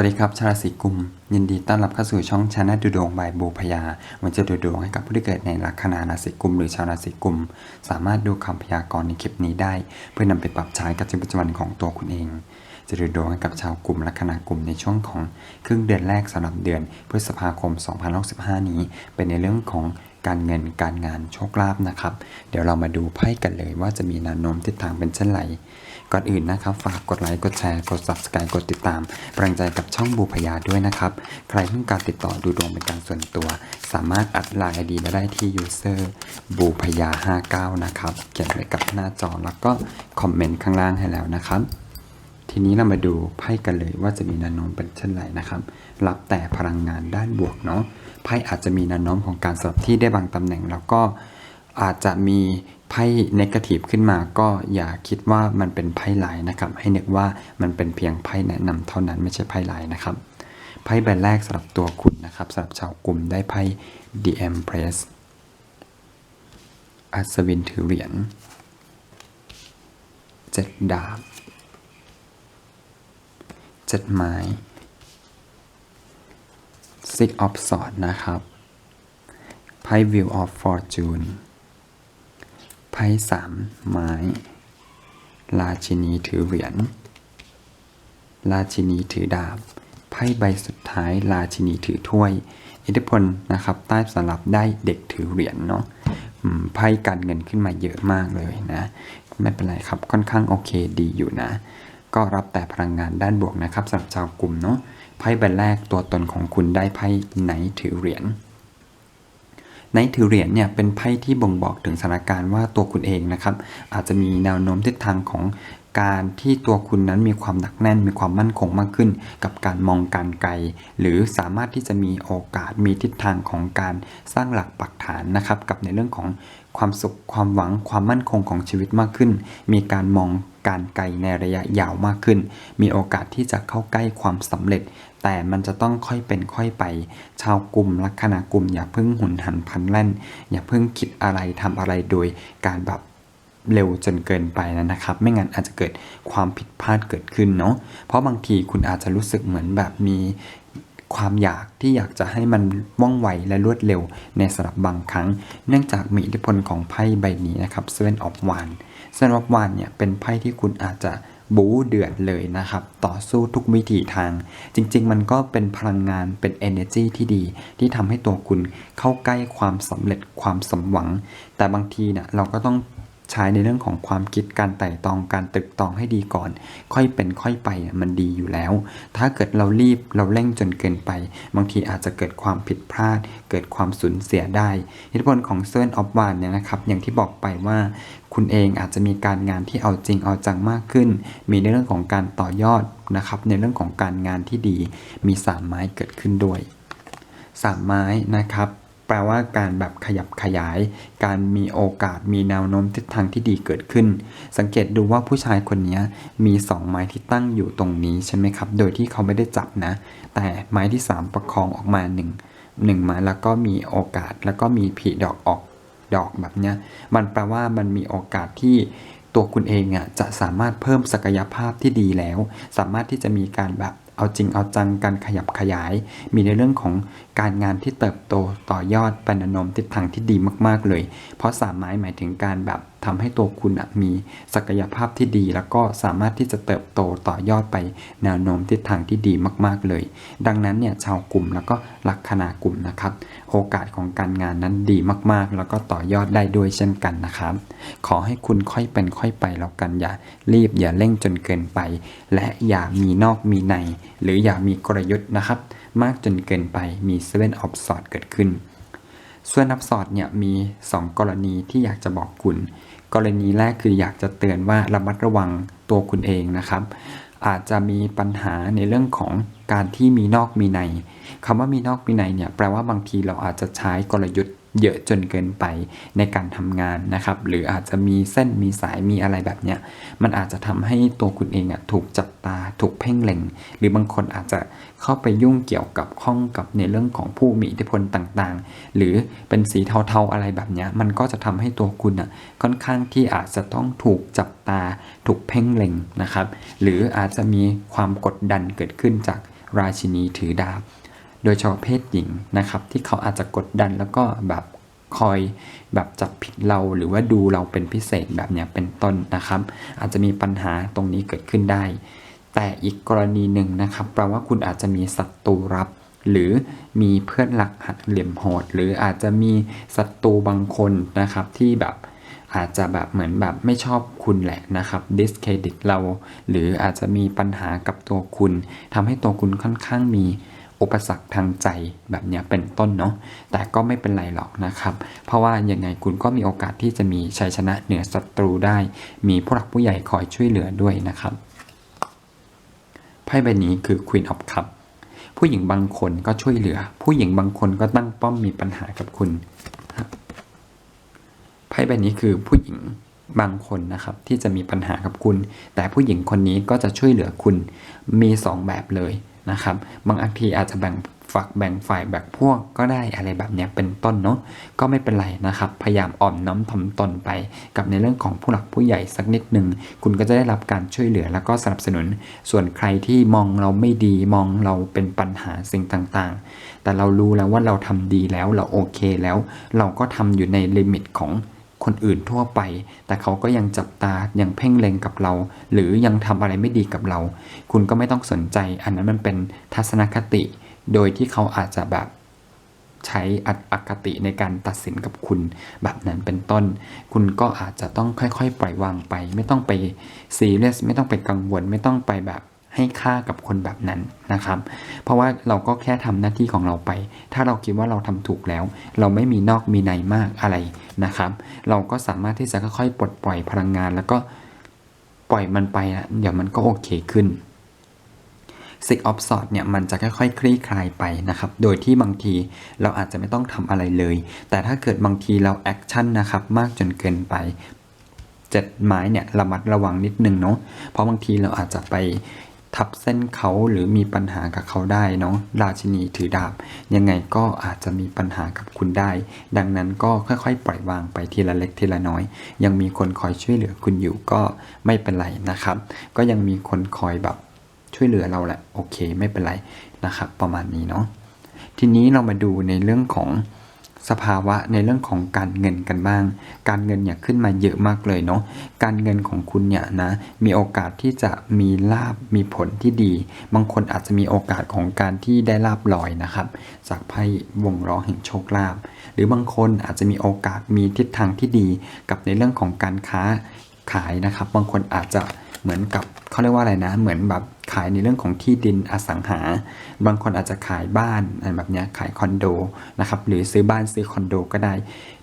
สวัสดีครับชาวราศีกุม ยินดีต้อนรับเข้าสู่ช่องชาแนลดูดวงบายบูพยาวันจะดูดวงให้กับผู้ที่เกิดในลัคนาราศีกุม หรือชาวราศีกุม สามารถดูคำพยากรณ์ในคลิปนี้ได้ เพื่อนำไปปรับใช้กับชีวิตประจำวันของตัวคุณเอง จะดูดวงให้กับชาวกลุ่มลัคนากลุ่มในช่วงของครึ่งเดือนแรกสำหรับเดือนพฤษภาคม 2065 นี้ เป็นในเรื่องของการเงินการงานโชคลาภนะครับ เดี๋ยวเรามาดูไพ่กันเลยว่าจะมีแนวโน้มทิศทางเป็นเช่นไร ก่อนอื่นนะครับ ฝากกดไลค์กดแชร์กด subscribe กดติดตามกำลังใจกับช่องบูพยาด้วยนะครับ ใครต้องการติดต่อดูดวงเป็นการส่วนตัว สามารถอัดไลน์ไอดีมาได้ที่ user บูพยา59 นะครับ เขียนไว้กับหน้าจอแล้วก็คอมเมนต์ข้างล่างให้แล้วนะครับ ทีนี้เรามาดูไพ่กันเลยว่าจะมีแนวโน้มเป็นเช่นไรนะครับ รับแต่พลังงานด้านบวกเนาะไพ่อาจจะมีแนวโน้มของการสลับที่ได้บางตำแหน่งแล้วก็อาจจะมี ไพ่เนกาทีฟขึ้นมาก็อย่าคิดว่ามันเป็นไพ่ลายนะครับ ให้นึกว่ามันเป็นเพียงไพ่แนะนำเท่านั้นไม่ใช่ไพ่ลายนะครับไพ่ใบแรกสำหรับตัวคุณนะครับสำหรับชาวกลุ่มได้ไพ่ The Empress อัศวินถือเหรียญเจ็ดดาบเจ็ดไม้ Six of Swords นะครับไพ่ Wheel of Fortune พ่สามไม้ ราชินีถือเหรียญ ราชินีถือดาบ ไพ่ใบสุดท้าย ราชินีถือถ้วย อิทธิพลนะครับ ใต้สลับได้เด็กถือเหรียญเนาะไพ่การเงินขึ้นมาเยอะมากเลยนะ ไม่เป็นไรครับ ค่อนข้างโอเคดีอยู่นะ ก็รับแต่พลังงานด้านบวกนะครับสำหรับชาวกลุ่มเนาะ ไพ่ใบแรกตัวตนของคุณได้ไพ่ไหนถือเหรียญ ในถือเหรียญเนี่ยเป็นไพ่ที่บ่งบอกถึงสถานการณ์ว่าตัวคุณเองนะครับอาจจะมีแนวโน้มทิศทางของการที่ตัวคุณนั้นมีความหนักแน่นมีความมั่นคงมากขึ้น กับการมองการไกล หรือสามารถที่จะมีโอกาสมีทิศทางของการสร้างหลักปักฐานนะครับกับในเรื่องของความสุขความหวังความมั่นคงของชีวิตมากขึ้น มีการมองการไกลในระยะยาวมากขึ้น มีโอกาสที่จะเข้าใกล้ความสำเร็จ แต่มันจะต้องค่อยเป็นค่อยไป ชาวกลุ่มลัคนากลุ่ม อย่าเพิ่งหุนหันพันแล่น อย่าเพิ่งคิดอะไรทำอะไรโดยการแบบเร็วจนเกินไปนะครับ ไม่งั้นอาจจะเกิดความผิดพลาดเกิดขึ้นเนาะเพราะบางทีคุณอาจจะรู้สึกเหมือนแบบมีความอยากที่อยากจะให้มันว่องไวและรวดเร็วในสำหรับบางครั้ง เนื่องจากมีอิทธิพลของไพ่ใบนี้นะครับ Seven of Wands Seven of Wands เนี่ยเป็นไพ่ที่คุณอาจจะ บู๊เดือดเลยนะครับ ต่อสู้ทุกวิถีทาง จริง ๆ มันก็เป็นพลังงานเป็น energy ที่ดี ที่ทำให้ตัวคุณเข้าใกล้ความสำเร็จความสมหวัง แต่บางทีเนี่ยเราก็ต้อง ใช้ในเรื่องของความคิดการไต่ตองการตึกตองให้ดีก่อน ค่อยเป็นค่อยไปมันดีอยู่แล้ว ถ้าเกิดเรารีบเราเร่งจนเกินไป บางทีอาจจะเกิดความผิดพลาด เกิดความสูญเสียได้อิทธิพลของเซนออฟวานเนี่ยนะครับอย่างที่บอกไปว่าคุณเองอาจจะมีการงานที่เอาจริงเอาจังมากขึ้น มีในเรื่องของการต่อยอดนะครับในเรื่องของการงานที่ดี มีสามไม้เกิดขึ้นด้วยสามไม้นะครับ แปลว่าการแบบขยับขยาย การมีโอกาสมีแนวโน้มทิศทางที่ดีเกิดขึ้น สังเกตดูว่าผู้ชายคนนี้มีสองไม้ที่ตั้งอยู่ตรงนี้ใช่ไหมครับ โดยที่เขาไม่ได้จับนะ แต่ไม้ที่สามประคองออกมาหนึ่งหนึ่งไม้แล้วก็มีโอกาสแล้วก็มีผีดอกออกดอกแบบเนี้ย มันแปลว่ามันมีโอกาสที่ตัวคุณเองอะจะสามารถเพิ่มศักยภาพที่ดีแล้ว สามารถที่จะมีการแบบ เอาจริงเอาจังการขยับขยาย มีในเรื่องของการงานที่เติบโตต่อยอดเป็นนมทิศทางที่ดีมาก ๆ เลย เพราะสามไม้หมายถึงการแบบทำให้ตัวคุณมีศักยภาพที่ดี แล้วก็สามารถที่จะเติบโตต่อยอดไปแนวโน้มทิศทางที่ดีมากๆเลย ดังนั้นเนี่ยชาวกลุ่มแล้วก็ลัคนากลุ่มนะครับ โอกาสของการงานนั้นดีมากๆ แล้วก็ต่อยอดได้ด้วยเช่นกันนะครับ ขอให้คุณค่อยเป็นค่อยไปแล้วกันอย่ารีบอย่าเร่งจนเกินไป และอย่ามีนอกมีใน หรืออย่ามีกลยุทธ์นะครับ มากจนเกินไปมีเซเว่นออฟสอดเกิดขึ้นส่วนนับสอดเนี่ยมี 2 กรณีที่อยากจะบอกคุณ กรณีแรกคืออยากจะเตือนว่าระมัดระวังตัวคุณเองนะครับ อาจจะมีปัญหาในเรื่องของการที่มีนอกมีในคำว่ามีนอกมีในเนี่ยแปลว่าบางทีเราอาจจะใช้กลยุทธ์ เยอะจนเกินไปในการทำงานนะครับ หรืออาจจะมีเส้นมีสายมีอะไรแบบเนี้ยมันอาจจะทำให้ตัวคุณเองอะถูกจับตาถูกเพ่งเล็ง หรือบางคนอาจจะเข้าไปยุ่งเกี่ยวกับข้องกับในเรื่องของผู้มีอิทธิพลต่างๆ หรือเป็นสีเทาๆอะไรแบบเนี้ยมันก็จะทำให้ตัวคุณอะค่อนข้างที่อาจจะต้องถูกจับตาถูกเพ่งเล็งนะครับ หรืออาจจะมีความกดดันเกิดขึ้นจากราชินีถือดาบ โดยเฉพาะเพศหญิงนะครับ ที่เขาอาจจะกดดันแล้วก็แบบคอยแบบจับผิดเราหรือว่าดูเราเป็นพิเศษแบบนี้เป็นต้นนะครับ อาจจะมีปัญหาตรงนี้เกิดขึ้นได้ แต่อีกกรณีหนึ่งนะครับแปลว่าคุณอาจจะมีศัตรูรับ หรือมีเพื่อนหลักหักเหลี่ยมโหด หรืออาจจะมีศัตรูบางคนนะครับที่แบบอาจจะแบบเหมือนแบบไม่ชอบคุณแหละนะครับ discredit เรา หรืออาจจะมีปัญหากับตัวคุณทำให้ตัวคุณค่อนข้างมี อุปสรรคทางใจแบบนี้เป็นต้นเนาะแต่ก็ไม่เป็นไรหรอกนะครับ เพราะว่ายังไงคุณก็มีโอกาสที่จะมีชัยชนะเหนือศัตรูได้ มีผู้หลักผู้ใหญ่คอยช่วยเหลือด้วยนะครับไพ่ใบนี้คือ Queen of Cup ผู้หญิงบางคนก็ช่วยเหลือ ผู้หญิงบางคนก็ตั้งป้อมมีปัญหากับคุณไพ่ใบนี้คือผู้หญิงบางคนนะครับที่จะมีปัญหากับคุณ แต่ผู้หญิงคนนี้ก็จะช่วยเหลือคุณมีสองแบบเลยนะครับ บางทีอาจจะแบ่งฝักแบ่งฝ่ายแบ่งพวกก็ได้อะไรแบบเนี้ยเป็นต้นเนาะก็ไม่เป็นไรนะครับ พยายามอ่อนน้อมถ่อมตนไป กับในเรื่องของผู้หลักผู้ใหญ่สักนิดหนึ่งคุณก็จะได้รับการช่วยเหลือแล้วก็สนับสนุน ส่วนใครที่มองเราไม่ดีมองเราเป็นปัญหาสิ่งต่างๆ แต่เรารู้แล้วว่าเราทำดีแล้วเราโอเคแล้ว เราก็ทำอยู่ในลิมิตของ คนอื่นทั่วไป แต่เขาก็ยังจับตายังเพ่งเล็งกับเรา หรือยังทำอะไรไม่ดีกับเรา คุณก็ไม่ต้องสนใจ อันนั้นมันเป็นทัศนคติ โดยที่เขาอาจจะแบบใช้อัตอคติในการตัดสินกับคุณ แบบนั้นเป็นต้น คุณก็อาจจะต้องค่อยๆ ปล่อยวางไป ไม่ต้องไปซีเรียสไม่ต้องไปกังวล ไม่ต้องไปแบบ ให้ค่ากับคนแบบนั้นนะครับ เพราะว่าเราก็แค่ทำหน้าที่ของเราไป ถ้าเราคิดว่าเราทำถูกแล้ว เราไม่มีนอกมีในมากอะไรนะครับ เราก็สามารถที่จะค่อยๆปลดปล่อยพลังงาน แล้วก็ปล่อยมันไปนะเดี๋ยวมันก็โอเคขึ้น Six of Swords เนี่ยมันจะค่อยๆคลี่คลายไปนะครับ โดยที่บางทีเราอาจจะไม่ต้องทำอะไรเลย แต่ถ้าเกิดบางทีเราแอคชั่นนะครับมากจนเกินไปเจ็ดไม้เนี่ยระมัดระวังนิดนึงเนาะเพราะบางทีเราอาจจะไป ทับเส้นเขาหรือมีปัญหากับเขาได้เนาะราชินีถือดาบ ยังไงก็อาจจะมีปัญหากับคุณได้ ดังนั้นก็ค่อยๆ ปล่อยวางไปทีละเล็กทีละน้อย ยังมีคนคอยช่วยเหลือคุณอยู่ก็ไม่เป็นไรนะครับ ก็ยังมีคนคอยแบบช่วยเหลือเราแหละโอเคไม่เป็นไรนะครับ ประมาณนี้เนาะทีนี้เรามาดูในเรื่องของ สภาวะในเรื่องของการเงินกันบ้าง การเงินเนี่ยขึ้นมาเยอะมากเลยเนาะ การเงินของคุณเนี่ยนะมีโอกาสที่จะมีลาบมีผลที่ดี บางคนอาจจะมีโอกาสของการที่ได้ลาบลอยนะครับ จากไพ่วงล้อแห่งโชคลาภ หรือบางคนอาจจะมีโอกาสมีทิศทางที่ดี กับในเรื่องของการค้าขายนะครับ บางคนอาจจะเหมือนกับเขาเรียกว่าอะไรนะ เหมือนแบบ ขายในเรื่องของที่ดินอสังหา บางคนอาจจะขายบ้านอะไรแบบนี้ขายคอนโดนะครับหรือซื้อบ้านซื้อคอนโดก็ได้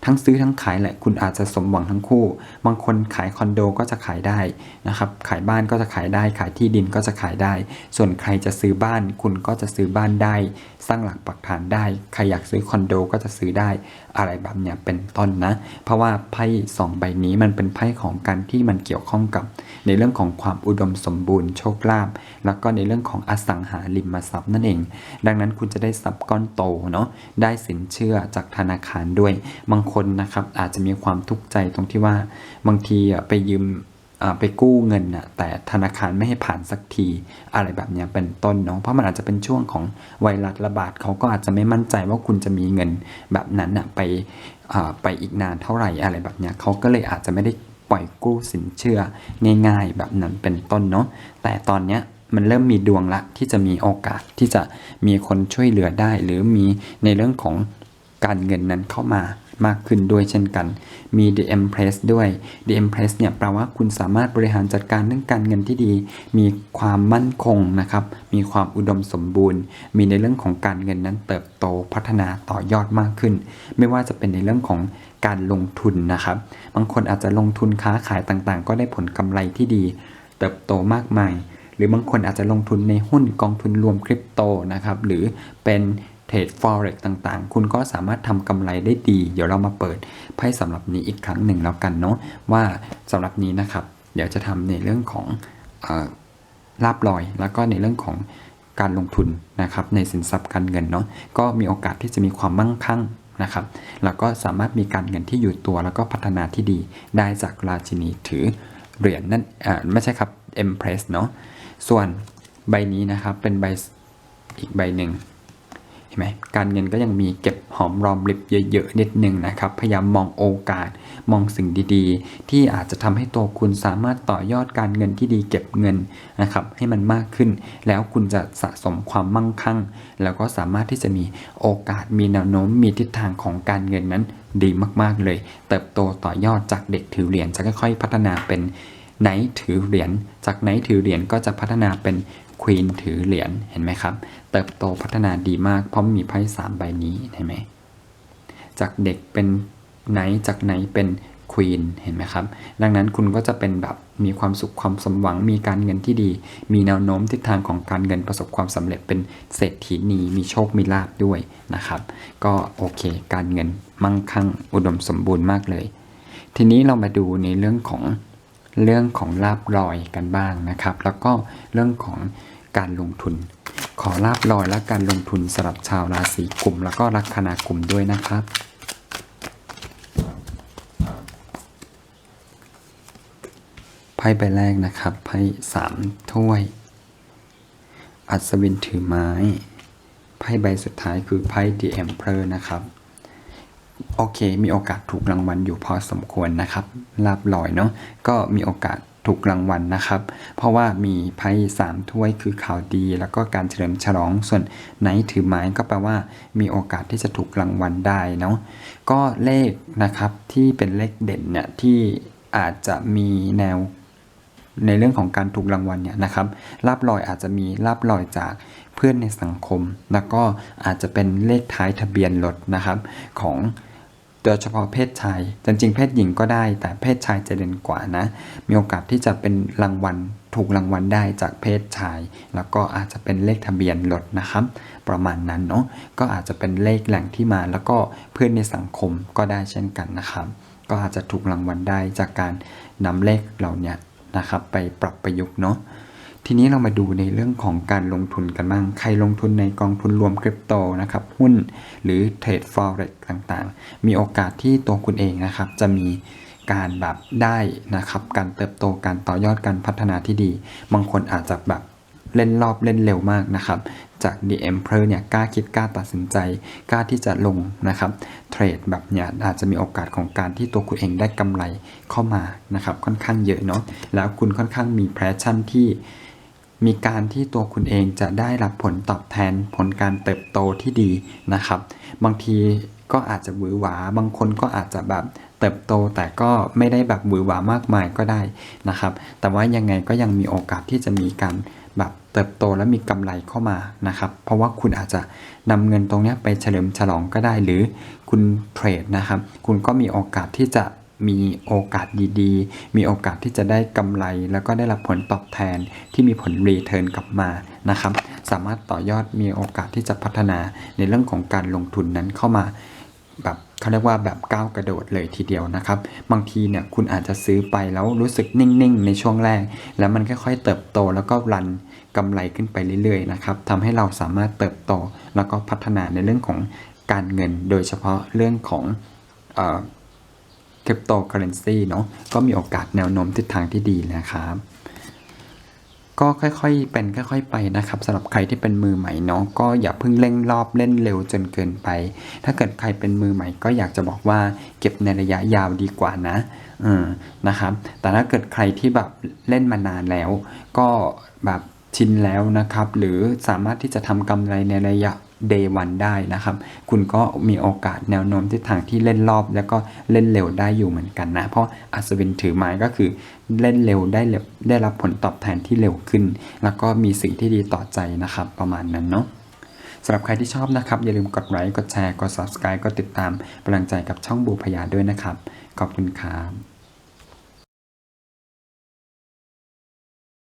ทั้งซื้อทั้งขายแหละ คุณอาจจะสมหวังทั้งคู่ บางคนขายคอนโดก็จะขายได้นะครับ ขายบ้านก็จะขายได้ ขายที่ดินก็จะขายได้ ส่วนใครจะซื้อบ้าน คุณก็จะซื้อบ้านได้ สร้างหลักปักฐานได้ ใครอยากซื้อคอนโดก็จะซื้อได้ อะไรแบบเนี้ยเป็นต้นนะ เพราะว่าไพ่สองใบนี้มันเป็นไพ่ของการที่มันเกี่ยวข้องกับ ในเรื่องของความอุดมสมบูรณ์โชคลาภ แล้วก็ในเรื่องของอสังหาริมทรัพย์นั่นเอง ดังนั้นคุณจะได้ทรัพย์ก้อนโตเนาะ ได้สินเชื่อจากธนาคารด้วย บางคนนะครับ อาจจะมีความทุกข์ใจตรงที่ว่าบางทีไปยืมไปกู้เงินน่ะแต่ธนาคารไม่ให้ผ่านสักทีอะไรแบบนี้เป็นต้นเนาะเพราะมันอาจจะเป็นช่วงของไวรัสระบาดเขาก็อาจจะไม่มั่นใจว่าคุณจะมีเงินแบบนั้นน่ะไปไปอีกนานเท่าไหร่อะไรแบบนี้เขาก็เลยอาจจะไม่ได้ปล่อยกู้สินเชื่อง่ายๆ แบบนั้นเป็นต้นเนาะแต่ตอนเนี้ยมันเริ่มมีดวงละที่จะมีโอกาสที่จะมีคนช่วยเหลือได้ หรือมีในเรื่องของ การเงินนั้นเข้ามามากขึ้นด้วยเช่นกัน มี The Empress ด้วย The Empress เนี่ยแปลว่าคุณสามารถบริหารจัดการเรื่องการเงินที่ดี มีความมั่นคงนะครับ มีความอุดมสมบูรณ์ มีในเรื่องของการเงินนั้นเติบโตพัฒนาต่อยอดมากขึ้น ไม่ว่าจะเป็นในเรื่องของการลงทุนนะครับ บางคนอาจจะลงทุนค้าขายต่างๆ ก็ได้ผลกำไรที่ดี เติบโตมากมาย หรือบางคนอาจจะลงทุนในหุ้นกองทุนรวมคริปโตนะครับ หรือเป็น เทรด forex ต่างๆ คุณก็สามารถทำกำไรได้ดี เดี๋ยวเรามาเปิดไพ่สำหรับนี้อีกครั้งหนึ่งแล้วกันเนาะว่าสำหรับนี้นะครับ เดี๋ยวจะทำในเรื่องของลาบลอย แล้วก็ในเรื่องของการลงทุนนะครับในสินทรัพย์การเงินเนาะก็มีโอกาสที่จะมีความมั่งคั่งนะครับแล้วก็สามารถมีการเงินที่อยู่ตัวแล้วก็พัฒนาที่ดีได้จากราชินีถือเหรียญนั่นอ่าไม่ใช่ครับ Empress เนาะส่วนใบนี้นะครับเป็นใบอีกใบหนึ่ง ห็นไหมการเงินก็ยังมีเก็บหอมรอมริบเยอะๆนิดนึงนะครับ พยายามมองโอกาสมองสิ่งดีๆ ที่อาจจะทำให้ตัวคุณสามารถต่อยอดการเงินที่ดีเก็บเงินนะครับให้มันมากขึ้น แล้วคุณจะสะสมความมั่งคั่ง แล้วก็สามารถที่จะมีโอกาสมีแนวโน้มมีทิศทางของการเงินนั้นดีมากๆเลย เติบโตต่อยอดจากเด็กถือเหรียญจะค่อยๆพัฒนาเป็นไนถือเหรียญจากไนถือเหรียญก็จะพัฒนาเป็น ควีนถือเหรียญเห็นไหมครับ เติบโตพัฒนาดีมาก เพราะมีไพ่สามใบนี้เห็นไหมจากเด็กเป็นไหนจากไหนเป็นควีนเห็นไหมครับ ดังนั้นคุณก็จะเป็นแบบมีความสุขความสมหวังมีการเงินที่ดี มีแนวโน้มทิศทางของการเงินประสบความสำเร็จเป็นเศรษฐีนีมีโชคมีลาภด้วยนะครับ ก็โอเค การเงินมั่งคั่งอุดมสมบูรณ์มากเลย ทีนี้เรามาดูในเรื่องของ เรื่องของลาบลอยกันบ้างนะครับ แล้วก็เรื่องของการลงทุน ขอลาบลอยและการลงทุนสำหรับชาวราศีกุมแล้วก็ลัคนากลุ่มด้วยนะครับไพ่ใบแรกนะครับไพ่สามถ้วย อัศวินถือไม้ไพ่ใบสุดท้ายคือไพ่ The Emperor นะครับ โอเค มีโอกาสถูกรางวัลอยู่พอสมควรนะครับลาบลอยเนาะก็มีโอกาสถูกรางวัลนะครับ เพราะว่ามีไพ่สามถ้วยคือข่าวดี แล้วก็การเฉลิมฉลองส่วนไหนถือไม้ก็แปลว่า มีโอกาสที่จะถูกรางวัลได้เนาะก็เลขนะครับที่เป็นเลขเด่นเนี่ยที่อาจจะมีแนว ในเรื่องของการถูกรางวัลเนี่ยนะครับลาบลอยอาจจะมีลาบลอยจากเพื่อนในสังคม แล้วก็อาจจะเป็นเลขท้ายทะเบียนรถนะครับของโดยเฉพาะเพศชาย จริงๆ เพศหญิงก็ได้ แต่เพศชายจะเด่นกว่านะ มีโอกาสที่จะเป็นรางวัลถูกรางวัลได้จากเพศชาย แล้วก็อาจจะเป็นเลขทะเบียนรถนะครับ ประมาณนั้นเนาะ ก็อาจจะเป็นเลขแหล่งที่มา แล้วก็เพื่อนในสังคมก็ได้เช่นกันนะครับ ก็อาจจะถูกรางวัลได้จากการนำเลขเหล่าเนี้ย นะครับ ไปปรับประยุกต์เนาะทีนี้เรามาดูในเรื่องของการลงทุนกันบ้าง ใครลงทุนในกองทุนรวมคริปโตนะครับ หุ้นหรือเทรดฟอเร็กต่างๆ มีโอกาสที่ตัวคุณเองนะครับ จะมีการแบบได้นะครับ การเติบโตการต่อยอดการพัฒนาที่ดี บางคนอาจจะแบบเล่นรอบเล่นเร็วมากนะครับ จาก The Emperor เนี่ยกล้าคิดกล้าตัดสินใจกล้าที่จะลงนะครับเทรดแบบเนี่ยอาจจะมีโอกาสของการที่ตัวคุณเองได้กำไรเข้ามานะครับค่อนข้างเยอะเนาะแล้วคุณค่อนข้างมีแพชชั่นที่มีการที่ตัวคุณเองจะได้รับผลตอบแทนผลการเติบโตที่ดีนะครับ บางทีก็อาจจะหวือหวา บางคนก็อาจจะแบบเติบโตแต่ก็ไม่ได้แบบหวือหวามากมายก็ได้นะครับ แต่ว่ายังไงก็ยังมีโอกาสที่จะมีการ แบบเติบโตและมีกำไรเข้ามานะครับ เพราะว่าคุณอาจจะนำเงินตรงนี้ไปเฉลิมฉลองก็ได้ หรือคุณเทรดนะครับ คุณก็มีโอกาสที่จะมีโอกาสดีๆ มีโอกาสที่จะได้กำไร แล้วก็ได้รับผลตอบแทนที่มีผลรีเทิร์นกลับมานะครับ สามารถต่อยอดมีโอกาสที่จะพัฒนาในเรื่องของการลงทุนนั้นเข้ามาแบบ เขาเรียกว่าแบบก้าวกระโดดเลยทีเดียวนะครับ บางทีเนี่ยคุณอาจจะซื้อไปแล้วรู้สึกนิ่งๆ ในช่วงแรก แล้วมันค่อยๆเติบโตแล้วก็รันกำไรขึ้นไปเรื่อยๆนะครับทำให้เราสามารถเติบโตแล้วก็พัฒนาในเรื่องของการเงิน โดยเฉพาะเรื่องของคริปโตเคอเรนซีเนาะก็มีโอกาสแนวโน้มทิศทางที่ดีนะครับ ก็ค่อยๆ เป็นค่อยๆ ไปนะครับสำหรับใครที่เป็นมือใหม่เนาะก็อย่าเพิ่งเร่งรอบเล่นเร็วจนเกินไป ถ้าเกิดใครเป็นมือใหม่ก็อยากจะบอกว่าเก็บในระยะยาวดีกว่านะเออนะครับแต่ถ้าเกิดใครที่แบบเล่นมานานแล้ว ก็แบบ ชินแล้วนะครับ หรือสามารถที่จะทำกำไรในระยะ day one ได้นะครับ คุณก็มีโอกาสแนวโน้มทิศทางที่เล่นรอบ แล้วก็เล่นเร็วได้อยู่เหมือนกันนะ เพราะอัศวินถือไม้ก็คือเล่นเร็วได้เร็วได้รับผลตอบแทนที่เร็วขึ้น แล้วก็มีสิ่งที่ดีต่อใจนะครับ ประมาณนั้นเนาะสำหรับใครที่ชอบนะครับ อย่าลืมกดไลค์กดแชร์กด subscribe กดติดตามกำลังใจกับช่องบูพยาด้วยนะครับ ขอบคุณครับ